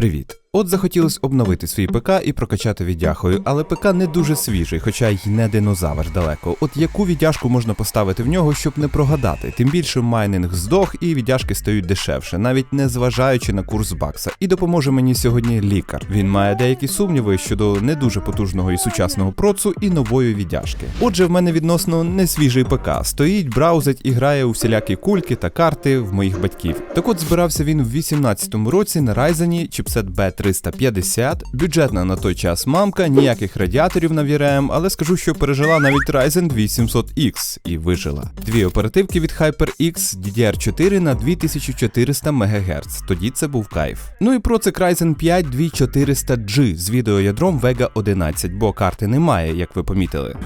Привіт! От захотілось обновити свій ПК і прокачати віддяхою, але ПК не дуже свіжий, хоча й не динозавр далеко. От яку віддяжку можна поставити в нього, щоб не прогадати? Тим більше майнинг здох і віддяжки стають дешевше, навіть не зважаючи на курс бакса. І допоможе мені сьогодні лікар. Він має деякі сумніви щодо не дуже потужного і сучасного процу і нової віддяжки. Отже, в мене відносно не свіжий ПК. Стоїть, браузить і грає у всілякі кульки та карти в моїх батьків. Так от збирався він в 18-му році на Ryzen чіпсет B350, бюджетна на той час мамка, ніяких радіаторів на VRM, але скажу, що пережила навіть Ryzen 2700X і вижила. Дві оперативки від HyperX DDR4 на 2400 МГц. Тоді це був кайф. Ну і процик Ryzen 5 2400G з відеоядром Vega 11, бо карти немає, як ви помітили.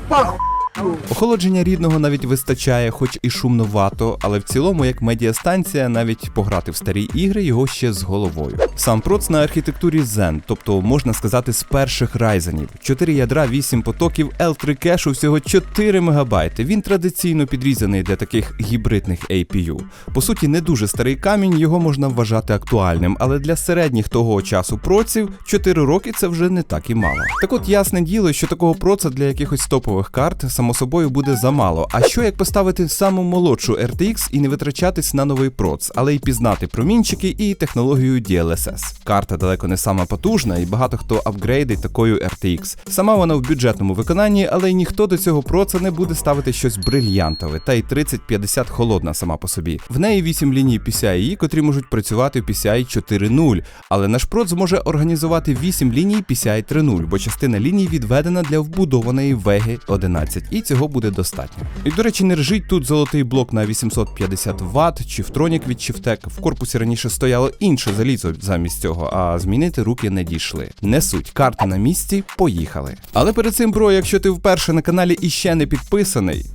Охолодження рідного навіть вистачає, хоч і шумновато, але в цілому, як медіастанція, навіть пограти в старі ігри його ще з головою. Сам проц на архітектурі Zen, тобто можна сказати, з перших райзенів. 4 ядра, 8 потоків, L3 кешу, всього 4 МБ. Він традиційно підрізаний для таких гібридних APU. По суті, не дуже старий камінь, його можна вважати актуальним, але для середніх того часу проців 4 роки це вже не так і мало. Так от ясне діло, що такого проца для якихось топових карт само собою буде замало. А що як поставити саму молодшу RTX і не витрачатись на новий проц, але й пізнати промінчики і технологію DLSS. Карта далеко не сама потужна, і багато хто апгрейдить такою RTX. Сама вона в бюджетному виконанні, але й ніхто до цього проца не буде ставити щось брильянтове, та й 3050 холодна сама по собі. В неї 8 ліній PCIe, котрі можуть працювати в PCI 4.0, але наш проц зможе організувати 8 ліній PCI 3.0, бо частина ліній відведена для вбудованої Vega 11, і цього буде достатньо. І до речі, не ржить тут золотий блок на 850 Вт чи втронік від Chieftec. В корпусі раніше стояло інше залізо замість цього, а змінити руки не дійшли. Не суть, карта на місці, поїхали. Але перед цим, бро, якщо ти вперше на каналі і ще не підписаний.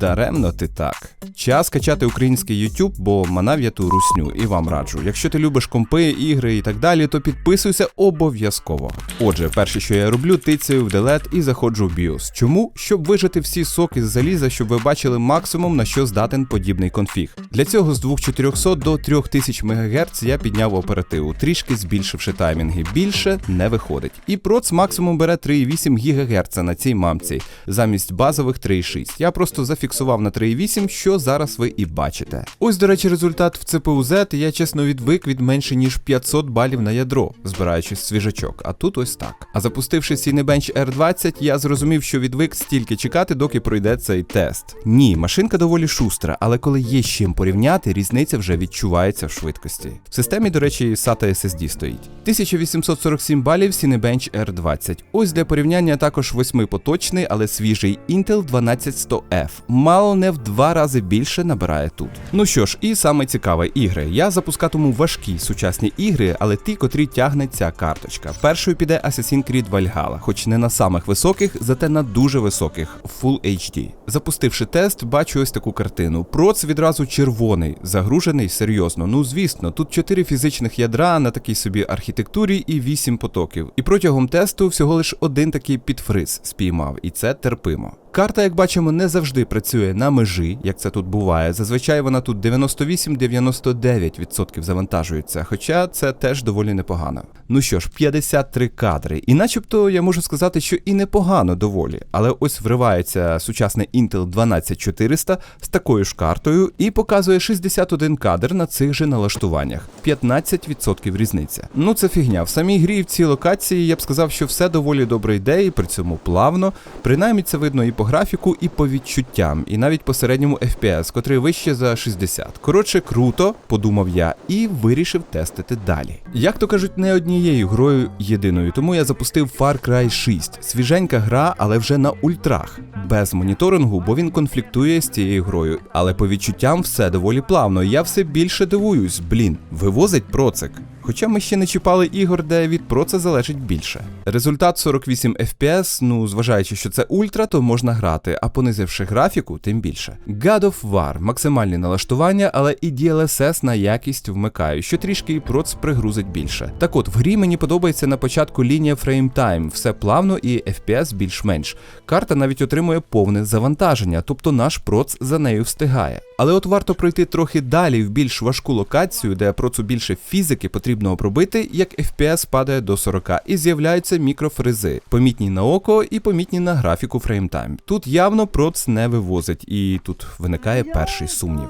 Даремно ти так. Час качати український YouTube, бо манав ту русню і вам раджу. Якщо ти любиш компи, ігри і так далі, то підписуйся обов'язково. Отже, перше, що я роблю, тицяю в Delete і заходжу в BIOS. Чому? Щоб вижити всі соки з заліза, щоб ви бачили максимум на що здатен подібний конфіг. Для цього з 2400 до 3000 МГц я підняв оперативу, трішки збільшивши таймінги. Більше не виходить. І проц максимум бере 3,8 ГГц на цій мамці, замість базових 3,6. Я просто зафіксував на 3,8, що зараз ви і бачите. Ось, до речі, результат в CPU Z я чесно відвик від менше ніж 500 балів на ядро, збираючи свіжачок. А тут ось так. А запустивши Cinebench R20, я зрозумів, що відвик стільки чекати, доки пройде цей тест. Ні, машинка доволі шустра, але коли є з чим порівняти, різниця вже відчувається в швидкості. В системі, до речі, SATA SSD стоїть. 1847 балів Cinebench R20. Ось для порівняння також восьмипоточний, але свіжий Intel 12100F. Мало не в два рази більше набирає тут. Ну що ж, і саме цікаве ігри. Я запускатиму важкі сучасні ігри, але ті, котрі тягне ця карточка. Першою піде Assassin's Creed Valhalla, хоч не на самих високих, зате на дуже високих Full HD. Запустивши тест, бачу ось таку картину. Проц відразу червоний, загружений серйозно. Ну звісно, тут 4 фізичних ядра на такій собі архітектурі і 8 потоків. І протягом тесту всього лиш один такий підфриз спіймав, і це терпимо. Карта, як бачимо, не завжди працює на межі, як це тут буває. Зазвичай вона тут 98-99% завантажується, хоча це теж доволі непогано. Ну що ж, 53 кадри. І начебто я можу сказати, що і непогано доволі. Але ось вривається сучасний Intel 12400 з такою ж картою і показує 61 кадр на цих же налаштуваннях. 15% різниця. Ну це фігня. В самій грі в цій локації я б сказав, що все доволі добре йде, і при цьому плавно. Принаймні це видно і по графіку, і по відчуттям, і навіть по середньому FPS, котрий вище за 60. Коротше, круто, подумав я, і вирішив тестити далі. Як то кажуть, не однією грою єдиною, тому я запустив Far Cry 6. Свіженька гра, але вже на ультрах, без моніторингу, бо він конфліктує з цією грою. Але по відчуттям все доволі плавно. Я все більше дивуюсь, блін, вивозить процик. Хоча ми ще не чіпали ігор, де від про це залежить більше. Результат 48 FPS, ну зважаючи, що це ультра, то можна грати, а понизивши графіку, тим більше. God of War максимальні налаштування, але і DLSS на якість вмикаю, що трішки і проц пригрузить більше. Так от, в грі мені подобається на початку лінія фреймтайм, все плавно і FPS більш-менш. Карта навіть отримує повне завантаження, тобто наш проц за нею встигає. Але от варто пройти трохи далі в більш важку локацію, де процу більше фізики, потрібно потрібно пробити, як FPS падає до 40 і з'являються мікрофризи, помітні на око і помітні на графіку фреймтайм. Тут явно проц не вивозить, і тут виникає перший сумнів.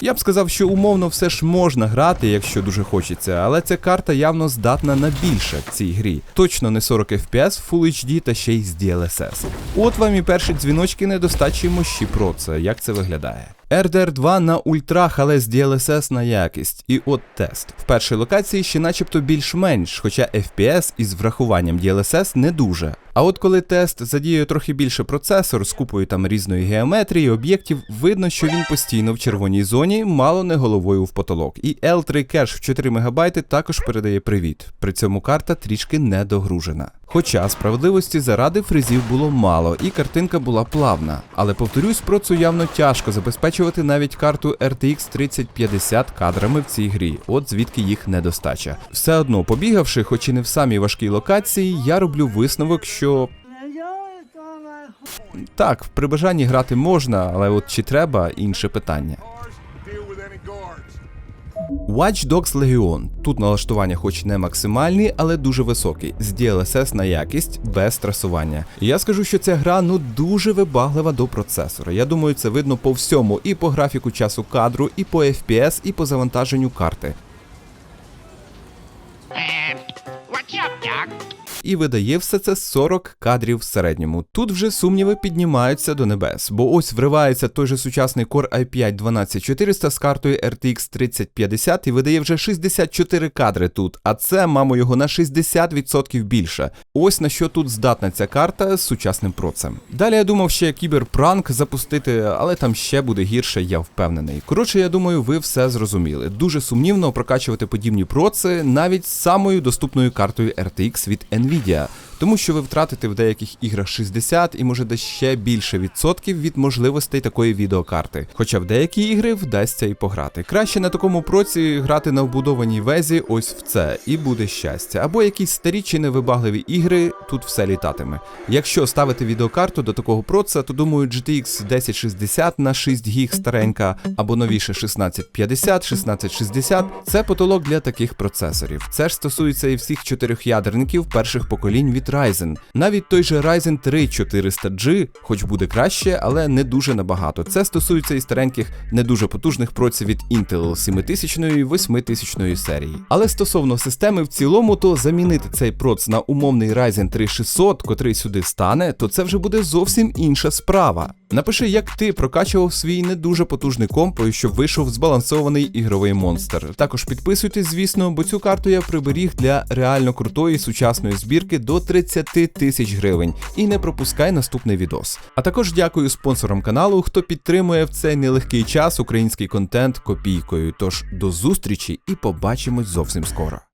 Я б сказав, що умовно все ж можна грати, якщо дуже хочеться, але ця карта явно здатна на більше в цій грі. Точно не 40 FPS, Full HD та ще й з DLSS. От вам і перші дзвіночки недостачі мощі про це. Як це виглядає? RDR 2 на ультрах, але з DLSS на якість. І от тест. В першій локації ще начебто більш-менш, хоча FPS із врахуванням DLSS не дуже. А от коли тест задіює трохи більше процесор з купою там різної геометрії, об'єктів, видно, що він постійно в червоній зоні, мало не головою в потолок. І L3 кеш в 4 МБ також передає привіт. При цьому карта трішки недогружена. Хоча справедливості заради фризів було мало, і картинка була плавна. Але повторюсь, про це явно тяжко забезпечувати навіть карту RTX 3050 кадрами в цій грі, от звідки їх недостача. Все одно, побігавши, хоч і не в самій важкій локації, я роблю висновок, що так, при бажанні грати можна, але от чи треба інше питання. Watch Dogs Legion. Тут налаштування хоч не максимальні, але дуже високі, з DLSS на якість, без трасування. Я скажу, що ця гра ну дуже вибаглива до процесора. Я думаю, це видно по всьому, і по графіку часу кадру, і по FPS, і по завантаженню карти. І видає все це 40 кадрів в середньому. Тут вже сумніви піднімаються до небес, бо ось вривається той же сучасний Core i5 12400 з картою RTX 3050 і видає вже 64 кадри тут, а це, мамо, його на 60% більше. Ось на що тут здатна ця карта з сучасним процем. Далі я думав ще кіберпранк запустити, але там ще буде гірше, я впевнений. Коротше, я думаю, ви все зрозуміли. Дуже сумнівно прокачувати подібні проци навіть з самою доступною картою RTX від Nvidia. Тому що ви втратите в деяких іграх 60 і може десь ще більше відсотків від можливостей такої відеокарти. Хоча в деякі ігри вдасться і пограти. Краще на такому проці грати на вбудованій везі ось в це, і буде щастя. Або якісь старі чи невибагливі ігри, тут все літатиме. Якщо ставити відеокарту до такого проца, то думаю, GTX 1060 на 6 гіг старенька, або новіше 1650, 1660 це потолок для таких процесорів. Це ж стосується і всіх чотирьох ядерників перших поколінь від Ryzen. Навіть той же Ryzen 3 400G, хоч буде краще, але не дуже набагато. Це стосується і стареньких, не дуже потужних проців від Intel 7000 і 8000 серії. Але стосовно системи в цілому, то замінити цей проц на умовний Ryzen 3600, котрий сюди стане, то це вже буде зовсім інша справа. Напиши, як ти прокачував свій не дуже потужний комп, щоб вийшов збалансований ігровий монстр. Також підписуйтесь, звісно, бо цю карту я приберіг для реально крутої сучасної збірки до 30 тисяч гривень. І не пропускай наступний відос. А також дякую спонсорам каналу, хто підтримує в цей нелегкий час український контент копійкою. Тож до зустрічі і побачимось зовсім скоро.